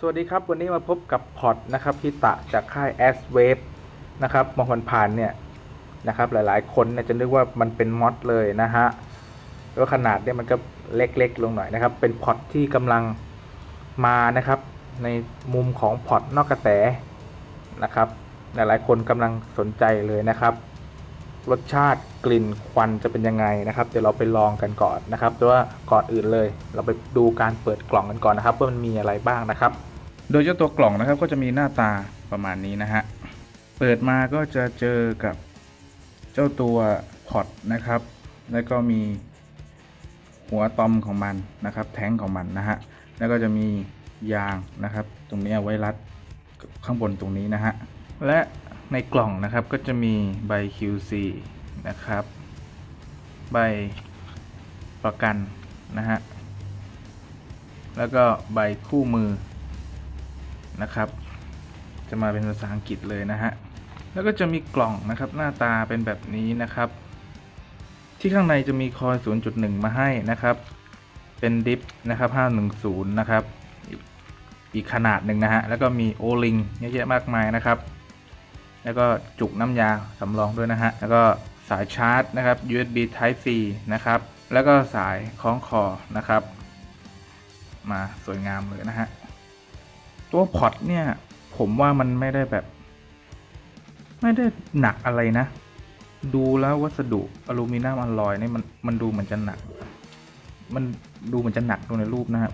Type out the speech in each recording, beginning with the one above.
สวัสดีครับ วันนี้มาพบกับพอร์ตนะครับพิตะจากค่าย S Wave นะครับมองผ่านๆเนี่ยนะครับ หลายๆ คนเนี่ยจะนึกว่ามันเป็นมอดเลยนะฮะแล้วขนาดเนี่ยมันก็เล็กๆ ลงหน่อยนะครับ เป็นพอร์ตที่กำลังมานะครับ ในมุมของพอร์ตนอกกระแสนะครับ หลายๆ คนกำลังสนใจเลยนะครับ รสชาติกลิ่นควันจะเป็นยังไงนะครับ เดี๋ยวเราไปลองกันก่อนนะครับแต่ว่าก่อนอื่นเลย เราไปดูการเปิดกล่องกันก่อนนะครับว่ามันมีอะไรบ้างนะครับ โดยเจ้าตัวกล่องนะครับก็จะมีหน้าตาประมาณนี้นะฮะเปิดมาก็จะเจอกับเจ้าตัวพอตนะครับ แล้วก็มีหัวตอมของมันนะครับ แท้งของมันนะฮะแล้วก็จะมียางนะครับ ตรงนี้เอาไว้รัดข้างบนตรงนี้นะฮะและ ในกล่องนะครับก็จะมีใบ QC นะครับ ใบประกันนะฮะ แล้วก็ใบคู่มือนะครับ จะมาเป็นภาษาอังกฤษเลยนะฮะ แล้วก็จะมีกล่องนะครับหน้าตาเป็นแบบนี้นะครับ ที่ข้างในจะมีคอย 0.1 มาให้นะครับ เป็นดิฟนะครับ 510 นะครับ อีกขนาดหนึ่งนะฮะ แล้วก็มีโอลิงเยอะแยะมากมายนะครับ แล้วก็จุกน้ำยาสำรองด้วยนะฮะ แล้วก็สายชาร์จนะครับ USB Type C นะครับ แล้วก็สายคล้องคอนะครับ มาสวยงามเลยนะฮะ ตัวพอร์ตเนี่ย ผมว่ามันไม่ได้แบบ ไม่ได้หนักอะไรนะ ดูแล้ววัสดุอลูมิเนียมอลลอยนี่มันมันดูเหมือนจะหนัก มันดูเหมือนจะหนักดูในรูปนะครับ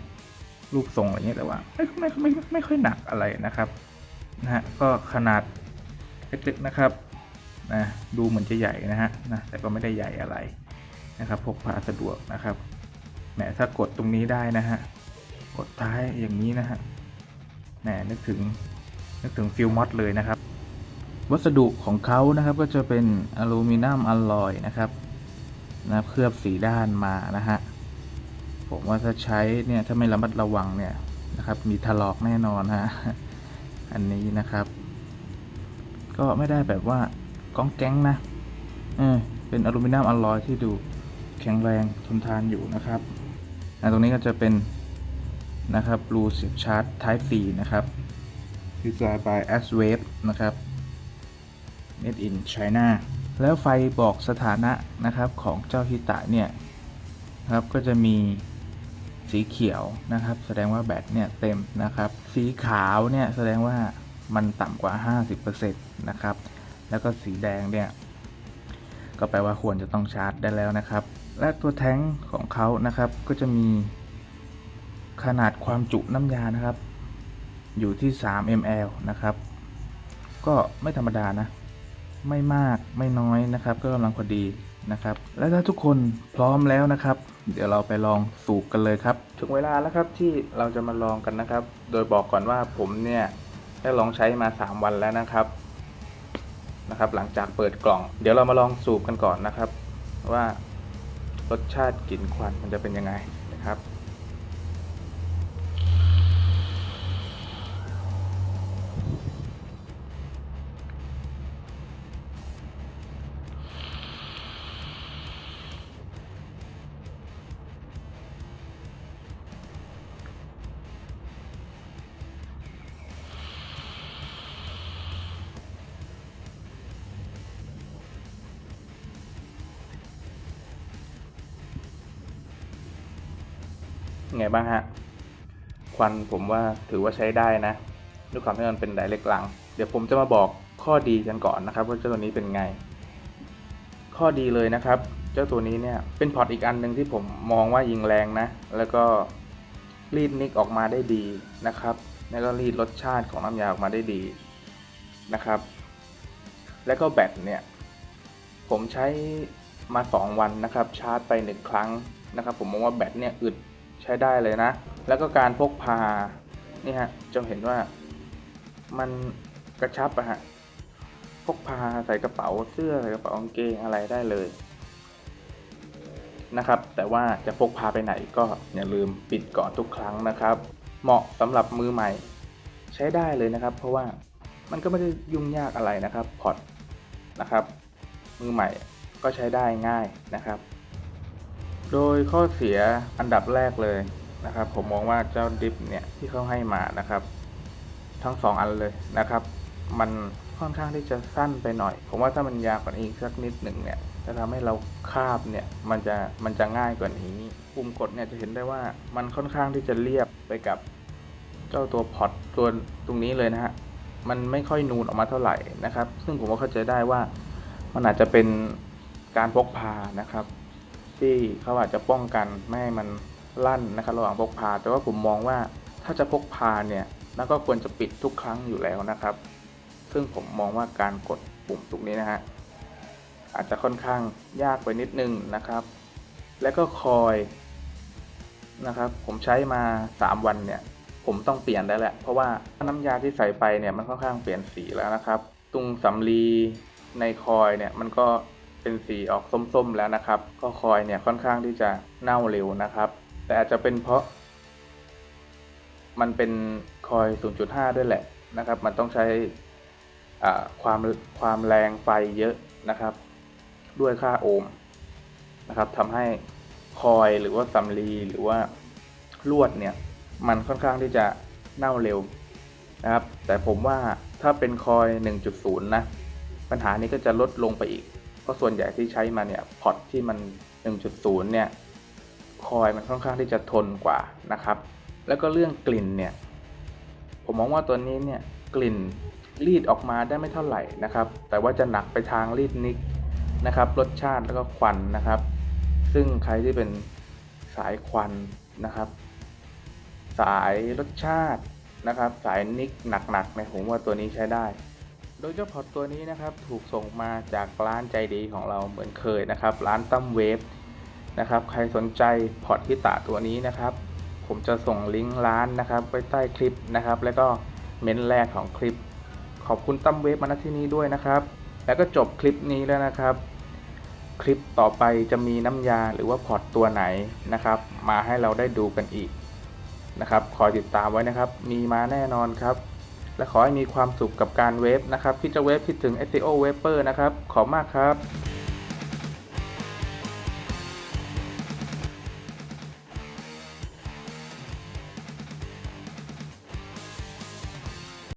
รูปทรงอะไรเงี้ยแต่ว่าไม่ไม่ไม่ไม่ไม่ค่อยหนักอะไรนะครับนะฮะก็ขนาด เล็กๆนะครับนะดูเหมือนจะใหญ่นะฮะนะแต่ก็ไม่ได้ใหญ่อะไรนะครับพกพาสะดวกนะครับแหมถ้ากดตรงนี้ได้นะฮะกดท้ายอย่างนี้นะฮะแหมนึกถึงนึกถึงฟิลมอดเลยนะครับ วัสดุของเขานะครับก็จะเป็นอลูมิเนียมอลลอยนะครับนะเคลือบสีด้านมานะฮะผมว่าถ้าใช้เนี่ยถ้าไม่ระมัดระวังเนี่ยนะครับ มีถลอกแน่นอนฮะอันนี้นะครับ ก็ไม่ได้แบบว่าก้องแก๊งนะเออเป็นอลูมิเนียมอลลอยที่ดูแข็งแรงทนทานอยู่นะครับอะตรงนี้ก็จะเป็นนะครับรูเสียบชาร์จ Type C นะครับดีไซน์ by S Wave นะครับ made in China แล้วไฟบอกสถานะนะครับของเจ้าฮิตะเนี่ยครับก็จะมีสีเขียวนะครับ แสดงว่าแบตเนี่ยเต็มนะครับ สีขาวเนี่ยแสดงว่า มันต่ำกว่า 50%นะครับ แล้วก็สีแดงเนี่ย ก็แปลว่าควรจะต้องชาร์จได้แล้วนะครับ และตัวแท้งของเขานะครับ ก็จะมีขนาดความจุน้ำยานะครับ อยู่ที่ 3 ml นะครับ ก็ไม่ธรรมดานะ ไม่มากไม่น้อยนะครับ ก็กำลังพอดีนะครับ และถ้าทุกคนพร้อมแล้วนะครับ เดี๋ยวเราไปลองสูบกันเลยครับ ถึงเวลาแล้วครับที่เราจะมาลองกันนะครับ โดยบอกก่อนว่าผมเนี่ย ได้ลองใช้มา 3 วันแล้วนะครับนะครับ หลังจากเปิดกล่อง เดี๋ยวเรามาลองสูบกันก่อนนะครับ ว่ารสชาติกลิ่นควันมันจะเป็นยังไงนะครับ ไงบ้างฮะ ควันผมว่าถือว่าใช้ได้นะ ด้วยความที่มันเป็นไดเรกหลัง เดี๋ยวผมจะมาบอกข้อดีกันก่อนนะครับ ว่าเจ้าตัวนี้เป็นไง ข้อดีเลยนะครับ เจ้าตัวนี้เนี่ยเป็นพอร์ตอีกอันหนึ่งที่ผมมองว่ายิงแรงนะ แล้วก็รีดนิกออกมาได้ดีนะครับแล้วก็รีดรสชาติของน้ำยาออกมาได้ดีนะครับ แล้วก็แบตเนี่ย ผมใช้มา 2 วันนะครับ ชาร์จไป 1 ครั้งนะครับ ผมมองว่าแบตเนี่ยอึด ใช้ได้เลยนะ แล้วก็การพกพานี่ฮะจะเห็นว่ามันกระชับอะฮะพกพาใส่กระเป๋าเสื้อใส่กระเป๋ากางเกงอะไรได้เลยนะครับ แต่ว่าจะพกพาไปไหนก็อย่าลืมปิดก่อนทุกครั้งนะครับ เหมาะสำหรับมือใหม่ ใช้ได้เลยนะครับ เพราะว่ามันก็ไม่ได้ยุ่งยากอะไรนะครับพอร์ตนะครับ มือใหม่ก็ใช้ได้ง่ายนะครับ โดยข้อเสียอันดับแรกเลยนะครับ ผมมองว่าเจ้าดิฟเนี่ยที่เขาให้มานะครับ ทั้งสองอันเลยนะครับ มันค่อนข้างที่จะสั้นไปหน่อย ผมว่าถ้ามันยาวกว่านี้อีกสักนิดหนึ่งเนี่ยจะทำให้เราคาบเนี่ยมันจะมันจะง่ายกว่านี้ปุ่มกดเนี่ยจะเห็นได้ว่ามันค่อนข้างที่จะเรียบไปกับเจ้าตัวพอตตัวตรงนี้เลยนะฮะมันไม่ค่อยนูนออกมาเท่าไหร่นะครับ ซึ่งผมก็เข้าใจได้ว่ามันอาจจะเป็นการพกพานะครับ ที่เขาอาจจะป้องกันไม่ให้มันลั่นนะครับระหว่างพกพา แต่ว่าผมมองว่าถ้าจะพกพาเนี่ยแล้วก็ควรจะปิดทุกครั้งอยู่แล้วนะครับ ซึ่งผมมองว่าการกดปุ่มตรงนี้นะฮะอาจจะค่อนข้างยากไปนิดนึงนะครับ แล้วก็คอยนะครับ ผมใช้มา 3 วันเนี่ย ผมต้องเปลี่ยนได้แหละ เพราะว่าน้ำยาที่ใส่ไปเนี่ยมันค่อนข้างเปลี่ยนสีแล้วนะครับ ตรงสำลีในคอยเนี่ยมันก็ เป็นสีออกส้มๆแล้วนะครับ ก็คอยเนี่ยค่อนข้างที่จะเน่าเร็วนะครับ แต่อาจจะเป็นเพราะ มันเป็นคอย 0.5 ด้วยแหละนะครับ มันต้องใช้อ่าความความแรงไฟเยอะนะครับ ด้วยค่าโอห์มนะครับทำให้คอยหรือว่าสำลีหรือว่าลวดเนี่ยมันค่อนข้างที่จะเน่าเร็วนะครับ แต่ผมว่าถ้าเป็นคอย 1.0 นะ ปัญหานี้ก็จะลดลงไปอีก เพราะส่วนใหญ่ที่ใช้มาเนี่ยพอร์ตที่มัน 1.0 เนี่ยคอยมันค่อนข้างที่จะทนกว่านะครับ แล้วก็เรื่องกลิ่นเนี่ยผมมองว่าตัวนี้เนี่ยกลิ่นรีดออกมาได้ไม่เท่าไหร่นะครับ แต่ว่าจะหนักไปทางรีดนิกนะครับ รสชาติแล้วก็ควันนะครับ ซึ่งใครที่เป็นสายควันนะครับ สายรสชาตินะครับ สายนิกหนักๆเนี่ยผมว่าตัวนี้ใช้ได้ โดยเจ้าพอตตัวนี้นะครับถูกส่งมาจากร้านใจดีของเราเหมือนเคยนะครับ ร้านตั้มเวฟนะครับ ใครสนใจพอร์ตฮิตะตัวนี้นะครับ ผมจะส่งลิงก์ร้านนะครับไว้ใต้คลิปนะครับ แล้วก็เม้นต์แรกของคลิป ขอบคุณตั้มเวฟมาณที่นี้ด้วยนะครับ แล้วก็จบคลิปนี้แล้วนะครับ คลิปต่อไปจะมีน้ำยาหรือว่าพอร์ตตัวไหนนะครับ มาให้เราได้ดูกันอีกนะครับ คอยติดตามไว้นะครับ มีมาแน่นอนครับ และขอให้มีความสุขกับการเวฟนะครับคิดจะเวฟคิดถึง SEO Waver นะครับ ขอบมากครับ